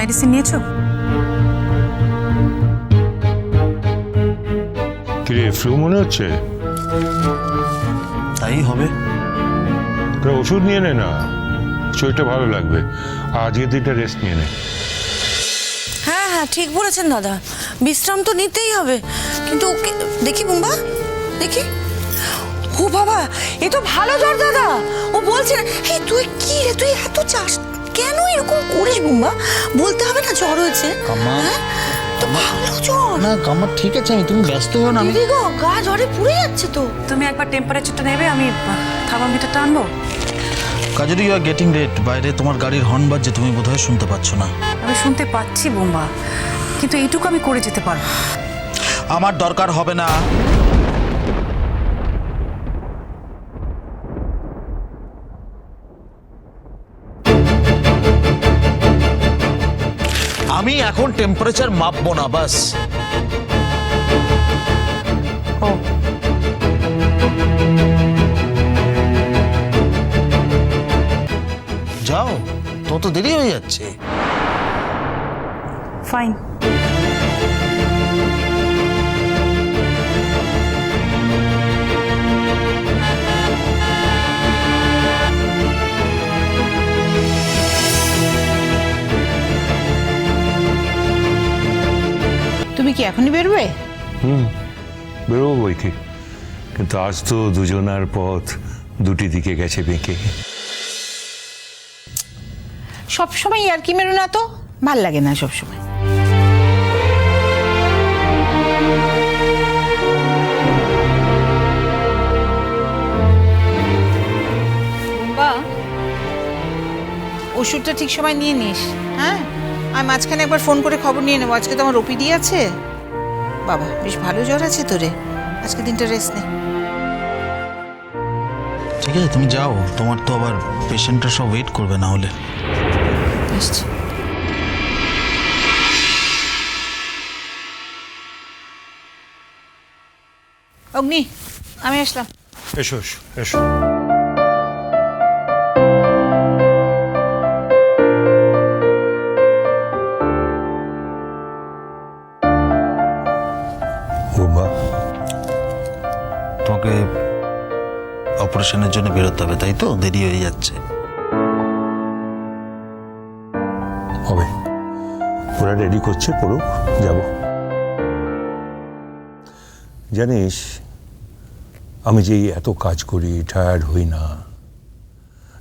Medicine নিয়েছো? কিরে flu মনে হচ্ছে? তাই হবে। তোরা ওষুধ নিয়ে নে না। শরীরটা ভালো লাগবে। আজকের দিনটা রেস্ট নিয়ে নে। হ্যাঁ হ্যাঁ ঠিক বলেছেন দাদা। বিশ্রাম তো নিতেই হবে। কিন্তু ওকে দেখি বুম্বা দেখি। ও বাবা এ তো ভালো জ্বর দাদা। ও বলছে না এই তুই কি রে? তুই এত চাস কেন এরকম করিস বুম্বা? বলতে হবে না জ্বর হয়েছে। কাম্মা। হ্যাঁ? তো ভালো জ্বর। না কামার ঠিক আছে আমি তুমি ব্যস্ত হও না আমি দিদি গো গা জ্বরে পুড়ে যাচ্ছে তো। তুমি একবার টেম্পারেচারটা নেবে আমি থার্মোমিটারটা আনব। কাজেরই ইউ আর গেটিং রেট বাইরে তোমার গাড়ির হর্ন বাজছে তুমি বোধহয় শুনতে পাচ্ছ না। আমি শুনতে পাচ্ছি বোম্বা কিন্তু এইটুকু আমি করে যেতে পারব। আমার দরকার হবে না। আমি এখন টেম্পারেচার মাপবো না বাস। ও। যাও তো তো দেরি হয়ে যাচ্ছে। ফাইন তুমি কি এখনই বেরোবে? হুম বেরোবো বই কি কিন্তু আজ তো দুজনার পথ দুটি দিকে গেছে বেঁকে। সব সময় আর কি মেরো না তো? ভালো লাগে না সব সময় ওষুধটা ঠিক সময় নিয়ে নিস হ্যাঁ? আমি মাঝখানে একবার ফোন করে খবর নিয়ে নেব। আজকে তো আমার ওপিডি আছে। বাবা বেশ ভালো জ্বর আছে তোরে। আজকে দিনটা রেস্ট নে। ঠিক আছে তুমি যাও। তোমার তো আবার পেশেন্টরা সব ওয়েট করবে না হলে। আসছি। অগ্নি আমি আসলাম। এসো এসো এসো। বোমা তোমাকে অপারেশনের জন্য বেরোতে হবে, তাই তো? দেরি হয়ে যাচ্ছে। হবে। ওরা রেডি করছে করুক যাব। জানিস, আমি যে এত কাজ করি টায়ার্ড হই না।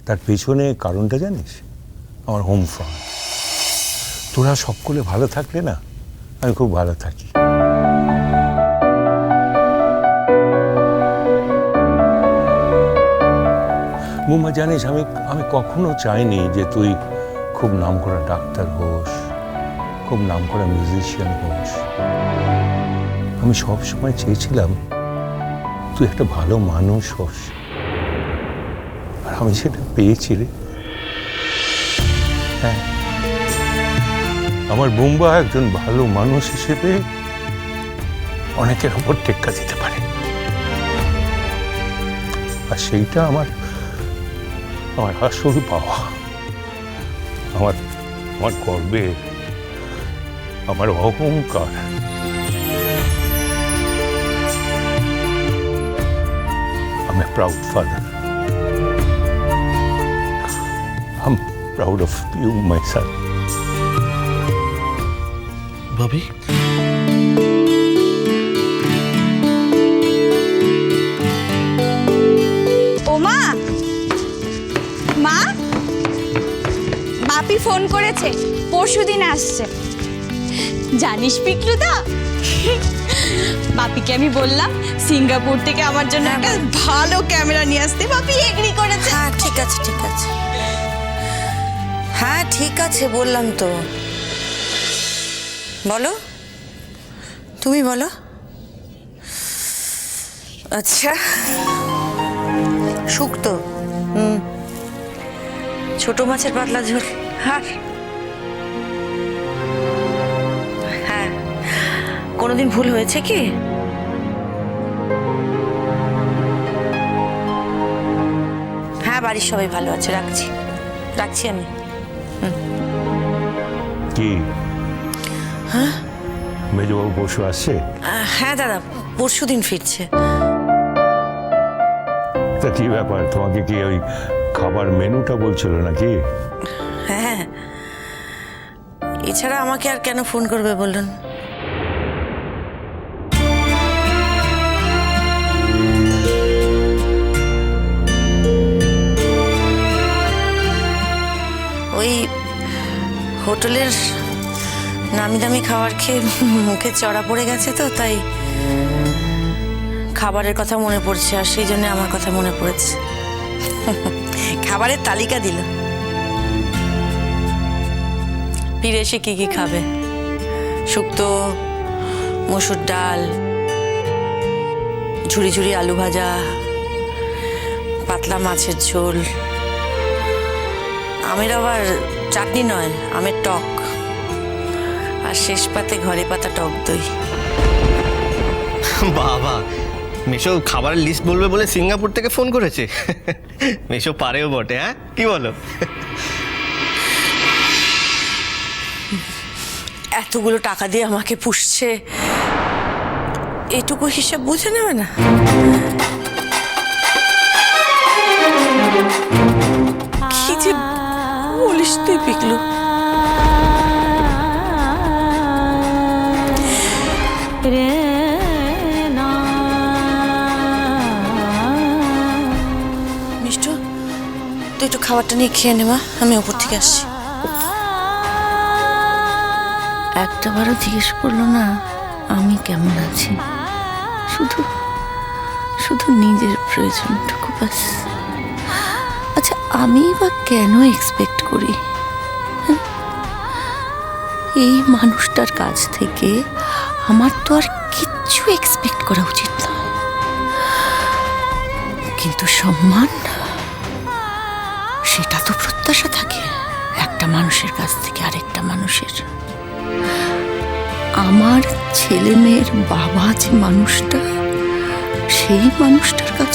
তার পেছনে কারণটা জানিস? আমার হোম ফ্রন্ট তোরা সকলে ভালো থাকলে না, আমি খুব ভালো থাকি। বুমা, জানিস আমি আমি কখনো চাইনি যে তুই খুব নাম করা ডাক্তার হোস, খুব নাম করা মিউজিশিয়ান হোস। আমি সব সময় চেয়েছিলাম তুই একটা ভালো মানুষ হোস। আর আমি সেটা পেয়েছি রে। হ্যাঁ। আমার বুম্বা একজন ভালো মানুষ হিসেবে অনেকের ওপর টেক্কা দিতে পারে। আর সেইটা আমার আমার আসল পাওয়া আমার আমার গর্বের আমার অহংকার I'm a proud father. I'm proud of you, my son. ভাবি Bapi phone করেছে পরশুদিন আসছে। জানিস পিকলুদা? বাপিকে আমি বললাম সিঙ্গাপুর থেকে আমার জন্য একটা ভালো ক্যামেরা নিয়ে আসতে। বাপি এগ্রি করেছে। হ্যাঁ ঠিক আছে ঠিক আছে। হ্যাঁ ঠিক আছে বললাম তো। বলো। তুমি বলো। আচ্ছা। শুক্তো হুম। ছোট মাছের পাতলা ঝোল। আর হ্যাঁ কোনোদিন ভুল হয়েছে কি? হ্যাঁ বাড়ির সবাই ভালো আছে রাখছি। রাখছি আমি। কি? হ্যাঁ? মেজবাবু পরশু আসছে? হ্যাঁ দাদা পরশু দিন ফিরছে। তা কি ব্যাপার? তোমাকে কি ওই খাবার মেনুটা বলছিল নাকি? হ্যাঁ এছাড়া আমাকে আর কেন ফোন করবে বলুন? ওই হোটেলের নামি দামি খাবার খেয়ে মুখে চড়া পড়ে গেছে তো, তাই খাবারের কথা মনে পড়ছে আর সেই জন্য আমার কথা মনে পড়েছে। খাবারের তালিকা দিল। ফিরে এসে কি কি খাবে? শুক্তো, মসুর ডাল ঝুড়ি ঝুড়ি আলু ভাজা, পাতলা মাছের ঝোল। আমের আবার চাটনি নয়, আমের টক। আর শেষ পাতে ঘরে পাতা টক দই। বাবা মেশো খাবারের লিস্ট বলবে বলে সিঙ্গাপুর থেকে ফোন করেছে। মেশো পারেও বটে হ্যাঁ? কি বলো? এতগুলো টাকা দিয়ে আমাকে পুষছে এটুকু হিসাব বুঝে নেবে না? কি যে বলিস তুই পিকলু? মিষ্টু খাবারটা নিয়ে খেয়ে নেওয়া আমি ওপর থেকে আসছি। একটাবারও জিজ্ঞেস করল না, আমি কেমন আছি? শুধু শুধু নিজের প্রয়োজনটুকু বাস। আচ্ছা আমি বা কেন এক্সপেক্ট করি? হ্যাঁ? এই মানুষটার কাছ থেকে আমার তো আর কিচ্ছু এক্সপেক্ট করা উচিত নয়। কিন্তু সম্মান সেটা তো প্রত্যাশা থাকে। একটা মানুষের কাছ থেকে আরেকটা মানুষের। আমার ছেলে মেয়ের বাবা যে মানুষটা, সেই মানুষটার কাছ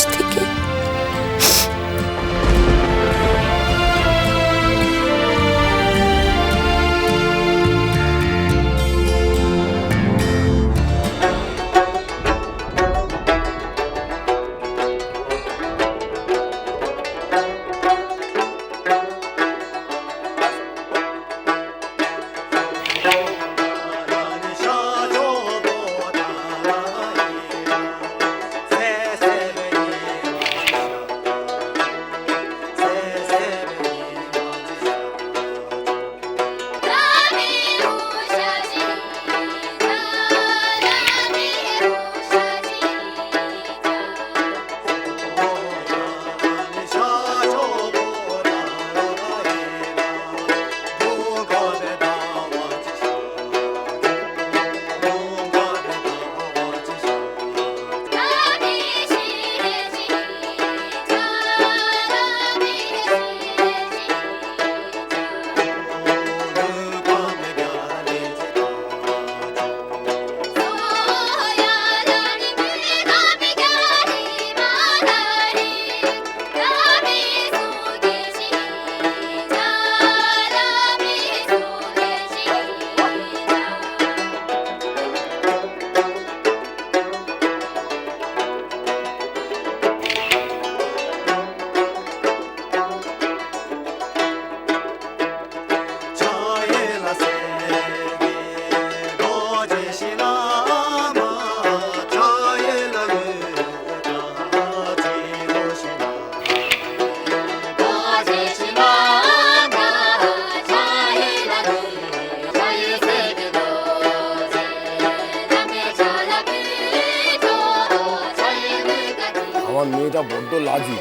বড্ড লাজু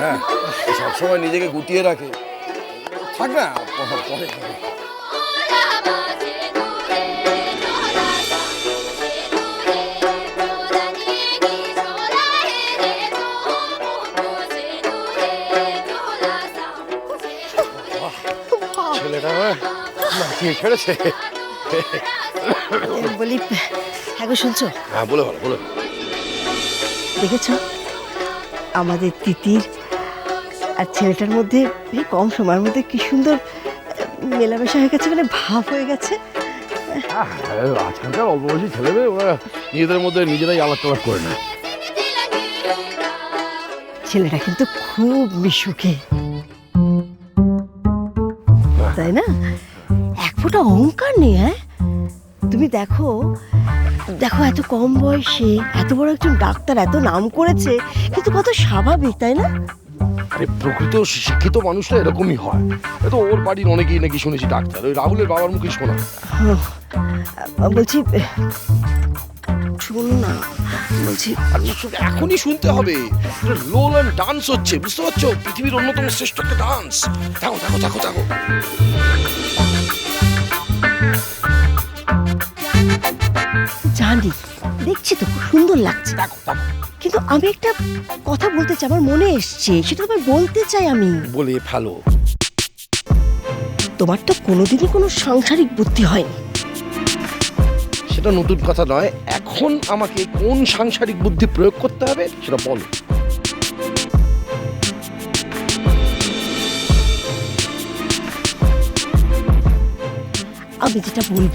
হ্যাঁ? সবসময় নিজেকে গুটিয়ে রাখে। থাক না পরে পরে। ছেলেটা আমার ছেড়েছে বলি হ্যাঁ গো শুনছো? হ্যাঁ বলে ভালো বলে। দেখেছ? আমাদের তিতির আর ছেলেটার মধ্যে এই কম সময়ের মধ্যে কি সুন্দর মেলামেশা হয়ে গেছে মানে ভাব হয়ে গেছে। আজকালকার অল্প বয়সী ছেলেদের ওরা নিজেদের মধ্যে নিজেরাই আলাপ টালাপ করে নেয়। ছেলেটা কিন্তু খুব মিশুকে। তাই না? এক ফোঁটা অহংকার নেই হ্যাঁ? তুমি দেখো দেখো এত কম বয়সে এত বড় একজন ডাক্তার এত নাম করেছে কিন্তু কত স্বাভাবিক তাই না? আরে প্রকৃত শিক্ষিত মানুষরা এরকমই হয়। তো ওর বাড়ির অনেকেই নাকি শুনেছি ডাক্তার। ওই রাহুলের বাবার মুখে শোনা। বলছি শুনুন না বলছি এখনই শুনতে হবে। লোলান ডান্স হচ্ছে বুঝতে পারছ? পৃথিবীর অন্যতম শ্রেষ্ঠ একটা ডান্স। দেখো দেখো দেখো দেখো জানি দেখছি তো খুব সুন্দর লাগছে। কিন্তু আমি একটা কথা বলতে চাই আমার মনে এসছে সেটা আবার বলতে চাই আমি। বলে ফেলো। তোমার তো কোনোদিনই কোনো সাংসারিক বুদ্ধি হয়নি। সেটা নতুন কথা নয় এখন আমাকে কোন সাংসারিক বুদ্ধি প্রয়োগ করতে হবে সেটা বলো। আমি যেটা বলব